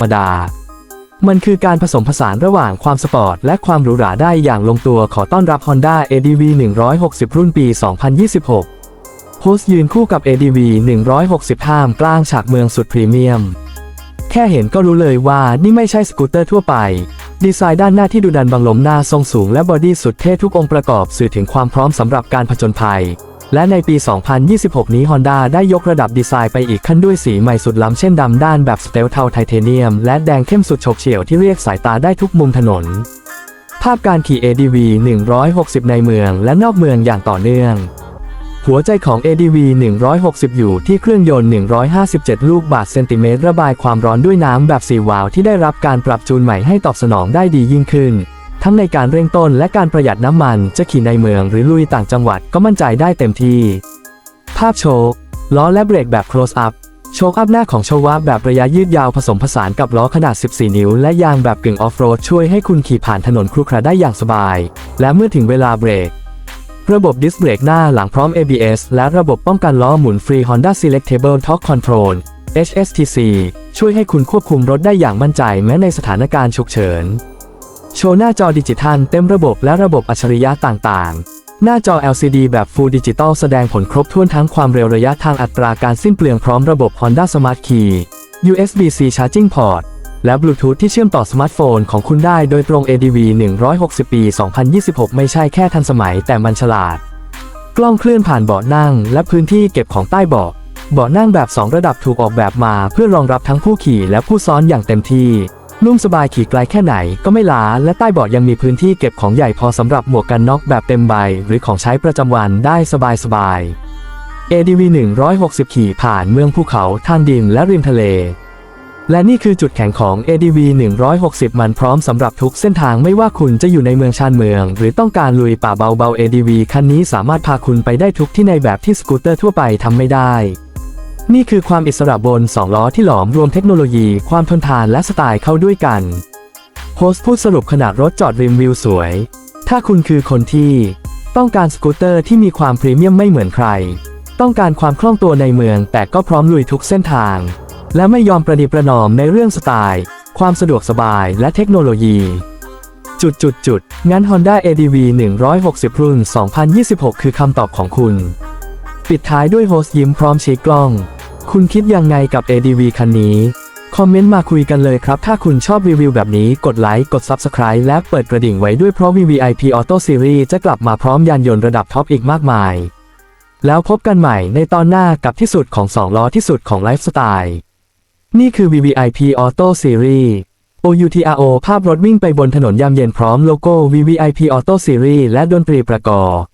รมดา มันคือการผสมผสานระหว่างความสปอร์ตและความหรูหราได้อย่างลงตัวขอต้อนรับ Honda ADV 160 รุ่นปี 2026 โฮสต์ยืนคู่กับ ADV 160ท่ามกลางฉากเมืองสุดพรีเมียม แค่เห็นก็รู้เลยว่านี่ไม่ใช่สกูตเตอร์ทั่วไป ดีไซน์ด้านหน้าที่ดูดันบังลมหน้าทรงสูงและบอดี้สุดเท่ทุกองค์ประกอบสื่อถึงความพร้อมสำหรับการผจญภัย และในปี 2026 นี้ Honda ได้ยกระดับดีไซน์ไปอีกขั้นด้วยสีใหม่สุดล้ำเช่นดำด้านแบบสเตลเทาไทเทเนียม และแดงเข้มสุดฉบเฉี่ยวที่เรียกสายตาได้ทุกมุมถนน ภาพการขี่ ADV 160 ในเมืองและนอกเมืองอย่างต่อเนื่องหัวใจของ ADV 160 อยู่ที่เครื่องยนต์ 157 ลูกบาศก์เซนติเมตรระบายความร้อนด้วยน้ำแบบสีวาล์วที่ได้รับการปรับจูนใหม่ให้ตอบสนองได้ดียิ่งขึ้น ทั้งในการเร่งต้นและการประหยัดน้ำมัน จะขี่ในเมืองหรือลุยต่างจังหวัดก็มั่นใจได้เต็มที่ ภาพโชคล้อและเบรกแบบ close up โชคอัพหน้าของโชวาแบบระยะยืดยาวผสมผสานกับล้อขนาด 14 นิ้ว และยางแบบกึ่งออฟโรดช่วยให้คุณขี่ผ่านถนนครุขระได้อย่างสบาย และเมื่อถึงเวลาเบรก ระบบดิสเบรกหน้าหลังพร้อม ABS และระบบป้องกันล้อหมุนฟรี Honda Selectable Torque Control HSTC ช่วยให้คุณควบคุมรถได้อย่างมั่นใจแม้ในสถานการณ์ฉุกเฉิน โชว์หน้าจอดิจิทัลเต็มระบบและระบบอัจฉริยะต่างๆ หน้าจอ LCD แบบ Full Digital แสดงผลครบถ้วนทั้งความเร็วระยะทางอัตราการสิ้นเปลืองพร้อมระบบ Honda Smart Key USB-C Charging Port และบลูทูธที่เชื่อมต่อสมาร์ทโฟนของคุณได้โดยตรง ADV 160 ปี 2026 ไม่ใช่แค่ทันสมัยแต่มันฉลาด กล้องเคลื่อนผ่านเบาะนั่ง และพื้นที่เก็บของใต้เบาะเบาะนั่งแบบ 2 ระดับถูกออกแบบมาเพื่อรองรับทั้งผู้ขี่และผู้ซ้อนอย่างเต็มที่ นุ่มสบายขี่ไกลแค่ไหนก็ไม่ล้าและใต้เบาะยังมีพื้นที่เก็บของใหญ่พอสำหรับหมวกกันน็อกแบบเต็มใบ หรือของใช้ประจำวันได้สบายๆ ADV 160 ขี่ผ่านเมืองภูเขาทางดินและริมทะเล และนี่คือจุดแข็งของ ADV 160 มันพร้อมสำหรับทุกเส้นทางไม่ว่าคุณจะอยู่ในเมืองชานเมือง หรือต้องการลุยป่าเบาๆ ADV คันนี้สามารถพาคุณไปได้ทุกที่ในแบบที่สกูตเตอร์ทั่วไปทำไม่ได้ นี่คือความอิสระบน 2 ล้อที่หลอมรวมเทคโนโลยี ความทนทานและสไตล์เข้าด้วยกันโฮสต์พูดสรุปขนาดรถจอดริมวิวสวย ถ้าคุณคือคนที่ต้องการสกูตเตอร์ที่มีความพรีเมียมไม่เหมือนใคร ต้องการความคล่องตัวในเมือง แต่ก็พร้อมลุยทุกเส้นทาง และไม่ยอมประนีประนอมในเรื่องสไตล์ ความสะดวกสบายและเทคโนโลยี จุดจุดจุดงั้น Honda ADV 160 รุ่น 2026 คือคำตอบของคุณ ปิดท้ายด้วยโฮสยิ้มพร้อมชี้กล้อง คุณคิดยังไงกับ ADV คันนี้ คอมเมนต์มาคุยกันเลยครับ ถ้าคุณชอบรีวิวแบบนี้กดไลค์ กด Subscribe และเปิดกระดิ่งไว้ด้วยเพราะ VVIP Auto Series จะกลับมาพร้อมยานยนต์ระดับท็อปอีกมากมาย แล้วพบกันใหม่ในตอนหน้ากับที่สุดของ 2 ล้อที่สุดของไลฟ์สไตล์ นี่คือ VVIP Auto Series OUTRO ภาพรถวิ่งไปบนถนนยามเย็นพร้อมโลโก้ VVIP Auto Series และดนตรีประกอบ